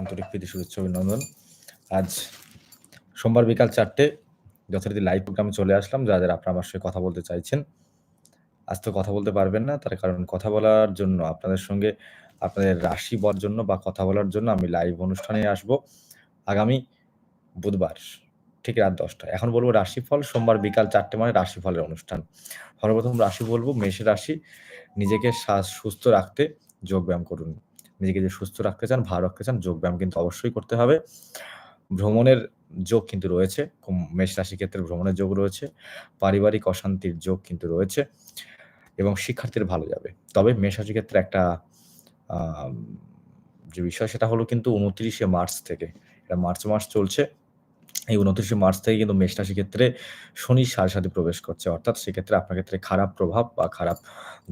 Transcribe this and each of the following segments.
আন্তরিক প্রীতি, শুভেচ্ছা, অভিনন্দন। আজ সোমবার বিকাল চারটে যথারীতি লাইভ প্রোগ্রামে চলে আসলাম। যারা যারা আপনার আমার সঙ্গে কথা বলতে চাইছেন, আজ তো কথা বলতে পারবেন না, তার কারণ কথা বলার জন্য, আপনাদের সঙ্গে আপনাদের রাশি বলার জন্য বা কথা বলার জন্য আমি লাইভ অনুষ্ঠানে আসব আগামী বুধবার, ঠিক রাত দশটায়। এখন বলব রাশিফল, সোমবার বিকাল চারটে মানে রাশিফলের অনুষ্ঠান। সর্বপ্রথম রাশি বলব মেষের রাশি নিজেকে সুস্থ রাখতে যোগব্যায়াম করুন। নিজেকে যে সুস্থ রাখতে চান, ভালো রাখতে চান, যোগব্যায়াম কিন্তু অবশ্যই করতে হবে। ভ্রমণের যোগ কিন্তু রয়েছে মেষ রাশি ক্ষেত্রে ভ্রমণের যোগ রয়েছে, পারিবারিক অশান্তির যোগ কিন্তু রয়েছে এবং শিক্ষার্থীর ভালো যাবে। তবে মেষ রাশি ক্ষেত্রে একটা যে বিষয় সেটা হলো কিন্তু উনত্রিশে মার্চ থেকে, এটা মার্চ মাস চলছে। এই উনত্রিশে মার্চ থেকে কিন্তু মেষ রাশি ক্ষেত্রে শনি সাড়ে সাথে প্রবেশ করছে, অর্থাৎ সেক্ষেত্রে আপনার ক্ষেত্রে খারাপ প্রভাব বা খারাপ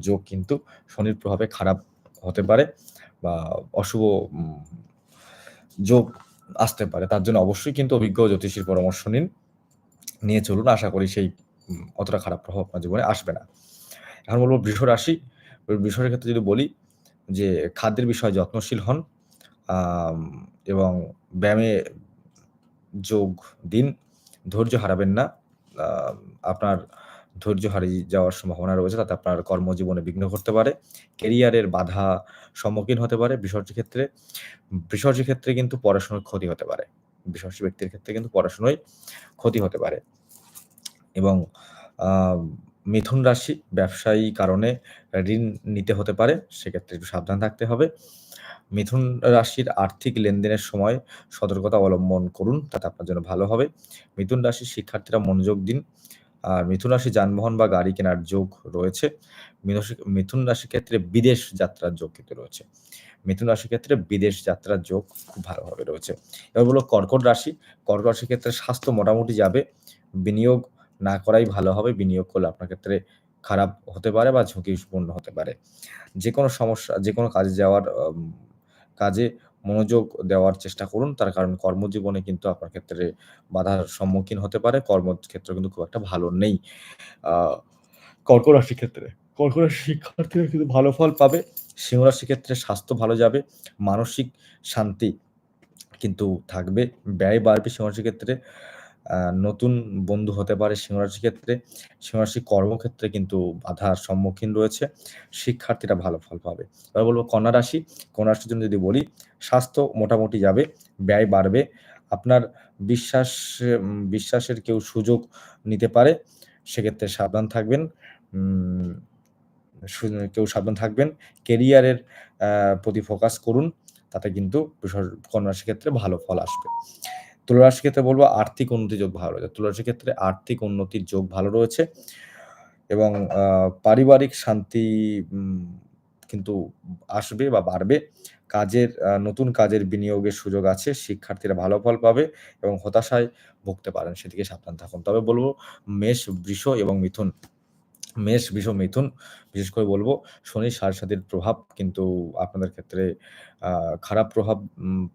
যোগ কিন্তু শনির প্রভাবে খারাপ হতে পারে। বা অশুভ যোগ আসতে পারে, তার জন্য অবশ্যই কিন্তু অভিজ্ঞ জ্যোতিষীর পরামর্শ নিন। নিয়ে চলুন, আশা করি সেই অতটা খারাপ প্রভাব আপনার জীবনে আসবে না। এখন বলব বৃষ রাশি। বৃষের ক্ষেত্রে যদি বলি যে খাদ্যের বিষয়ে যত্নশীল হন এবং ব্যায়ামে যোগ দিন, ধৈর্য হারাবেন না। আপনার ধৈর্য হারিয়ে যাওয়ার সম্ভাবনা রয়েছে, তাতে আপনার কর্মজীবনে বিঘ্ন করতে পারে। কেরিয়ারের বাধা সম্মুখীন হতে পারে বিসর্জি ক্ষেত্রে। বিসর্জি ক্ষেত্রে কিন্তু পড়াশোনার ক্ষতি হতে পারে। বিসর্জি ব্যক্তির ক্ষেত্রে কিন্তু পড়াশোনায় ক্ষতি হতে পারে। এবং মিথুন রাশি ব্যবসায়ী কারণে ঋণ নিতে হতে পারে, সেক্ষেত্রে একটু সাবধান থাকতে হবে। মিথুন রাশির আর্থিক লেনদেনের সময় সতর্কতা অবলম্বন করুন, তাতে আপনার জন্য ভালো হবে। মিথুন রাশির শিক্ষার্থীরা মনোযোগ দিন। আর মিথুন রাশি যানবাহন বা গাড়ি কেনার যোগ রয়েছে। মিথুন রাশির ক্ষেত্রে বিদেশ যাত্রার যোগ কিন্তু রয়েছে। মিথুন রাশির ক্ষেত্রে বিদেশ যাত্রার যোগ খুব ভালোভাবে রয়েছে। এবার বলো কর্কট রাশি। কর্কট রাশির ক্ষেত্রে স্বাস্থ্য মোটামুটি যাবে। বিনিয়োগ না করাই ভালো হবে। বিনিয়োগ করলে আপনার ক্ষেত্রে খারাপ হতে পারে বা ঝুঁকিপূর্ণ হতে পারে। যে কোনো সমস্যা যে কোনো কাজে যাওয়ার কাজে মনোযোগ দেওয়ার চেষ্টা করুন। তার কারণ কর্মজীবনে কিন্তু আপনার ক্ষেত্রে বাধার সম্মুখীন হতে পারে। কর্মক্ষেত্র কিন্তু খুব একটা ভালো নেই। কর্ক রাশির ক্ষেত্রে। কর্ক রাশি শিক্ষার্থীরা কিন্তু ভালো ফল পাবে। সিংহ রাশির ক্ষেত্রে স্বাস্থ্য ভালো যাবে। মানসিক শান্তি কিন্তু থাকবে। ব্যয় বাড়বে সিংহ রাশির ক্ষেত্রে। নতুন বন্ধু হতে পারে সিংহরাশি ক্ষেত্রে। সিংহরাশি কর্মক্ষেত্রে কিন্তু বাধার সম্মুখীন রয়েছে। শিক্ষার্থীরা ভালো ফল পাবে। এবার বলব কন্যা রাশি। কন্যা রাশির জন্য যদি বলি, স্বাস্থ্য মোটামুটি যাবে, ব্যয় বাড়বে। আপনার বিশ্বাস বিশ্বাসের কেউ সুযোগ নিতে পারে, সেক্ষেত্রে সাবধান থাকবেন। কেউ সাবধান থাকবেন। কেরিয়ারের প্রতি ফোকাস করুন। তাতে কিন্তু কন্যা রাশির ক্ষেত্রে ভালো ফল আসবে। তুলারাশি ক্ষেত্রে বলব আর্থিক উন্নতির যোগ ভালো রয়েছে। তুলারাশি ক্ষেত্রে আর্থিক উন্নতির যোগ ভালো রয়েছে এবং পারিবারিক শান্তি কিন্তু আসবে বা বাড়বে। কাজের নতুন কাজের বিনিয়োগের সুযোগ আছে, শিক্ষার্থীরা ভালো ফল পাবে এবং হতাশায় ভুগতে পারেন, সেদিকে সাবধান থাকুন। তবে বলব, মেষ, বৃষ এবং মিথুন মেষ, বৃষ, মিথুন, বিশেষ করে বলব শনি সারসাথীর প্রভাব কিন্তু আপনাদের ক্ষেত্রে খারাপ প্রভাব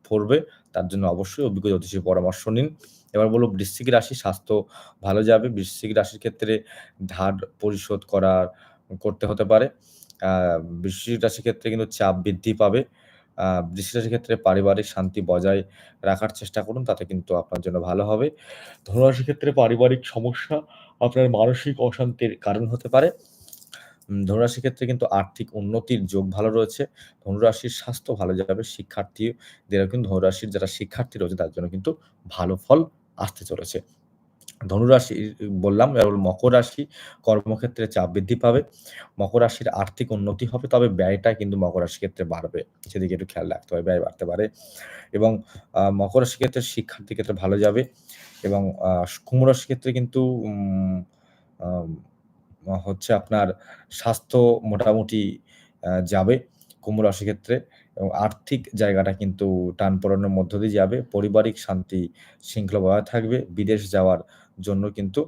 পড়বে। তার জন্য অবশ্যই অভিজ্ঞ জ্যোতিষীর পরামর্শ নিন। এবার বলব বৃশ্চিক রাশি স্বাস্থ্য ভালো যাবে। বৃশ্চিক রাশির ক্ষেত্রে ধার পরিশোধ করার, করতে হতে পারে। বৃশ্চিক রাশির ক্ষেত্রে কিন্তু চাপ বৃদ্ধি পাবে। বৃশ্চিক ক্ষেত্রে পারিবারিক শান্তি বজায় রাখার চেষ্টা করুন, তাতে কিন্তু আপনার জন্য ভালো হবে। ধনুরাশির ক্ষেত্রে পারিবারিক সমস্যা আপনার মানসিক অশান্তির কারণ হতে পারে। ধনুরাশির ক্ষেত্রে কিন্তু আর্থিক উন্নতির যোগ ভালো রয়েছে। ধনুরাশির স্বাস্থ্য ভালো যাবে, শিক্ষার্থীদের কিন্তু ধনুরাশির যারা শিক্ষার্থী রয়েছে তার জন্য কিন্তু ভালো ফল আসতে চলেছে। ধনুরাশি, বললাম মকর রাশি কর্মক্ষেত্রে চাপ বৃদ্ধি পাবে। মকর রাশির আর্থিক উন্নতি হবে, তবে ব্যয়টা কিন্তু মকর রাশির ক্ষেত্রে বাড়বে। সেদিকে একটু খেয়াল রাখতে হবে, ব্যয় বাড়তে পারে। এবং মকর রাশির ক্ষেত্রে শিক্ষার্থী ক্ষেত্রে ভালো যাবে এবং কুম্ভ রাশির ক্ষেত্রে কিন্তু হচ্ছে আপনার স্বাস্থ্য মোটামুটি যাবে কুম্ভ রাশি ক্ষেত্রে। এবং আর্থিক জায়গাটা কিন্তু টান পড়ানোর মধ্য দিয়ে যাবে। পারিবারিক শান্তি শৃঙ্খলা বজায় থাকবে। বিদেশ যাওয়ার জন্য কিন্তু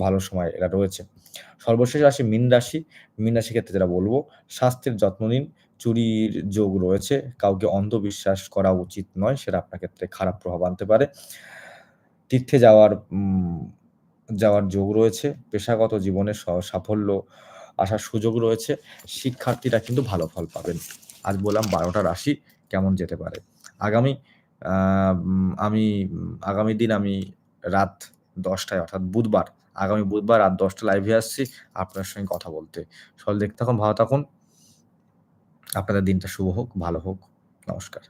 ভালো সময় এটা রয়েছে। সর্বশেষ আসি মিন রাশি। মিন রাশি ক্ষেত্রে যেটা বলব, স্বাস্থ্যের যত্ন নিন। চুরির যোগ রয়েছে। কাউকে অন্ধবিশ্বাস করা উচিত নয়, সেটা আপনার ক্ষেত্রে খারাপ প্রভাব আনতে পারে। তীর্থে যাওয়ার যাওয়ার যোগ রয়েছে। পেশাগত জীবনে সাফল্য আসার সুযোগ রয়েছে। শিক্ষার্থীরা কিন্তু ভালো ফল পাবেন। আজ বললাম বারোটা রাশি কেমন যেতে পারে। আগামী আমি, আগামী দিন আমি রাত দশটায়, অর্থাৎ বুধবার, আগামী বুধবার রাত দশটা লাইভে আসছি আপনার সঙ্গে কথা বলতে। সকল দেখতে থাকুন, ভালো থাকুন। আপনাদের দিনটা শুভ হোক, ভালো হোক। নমস্কার।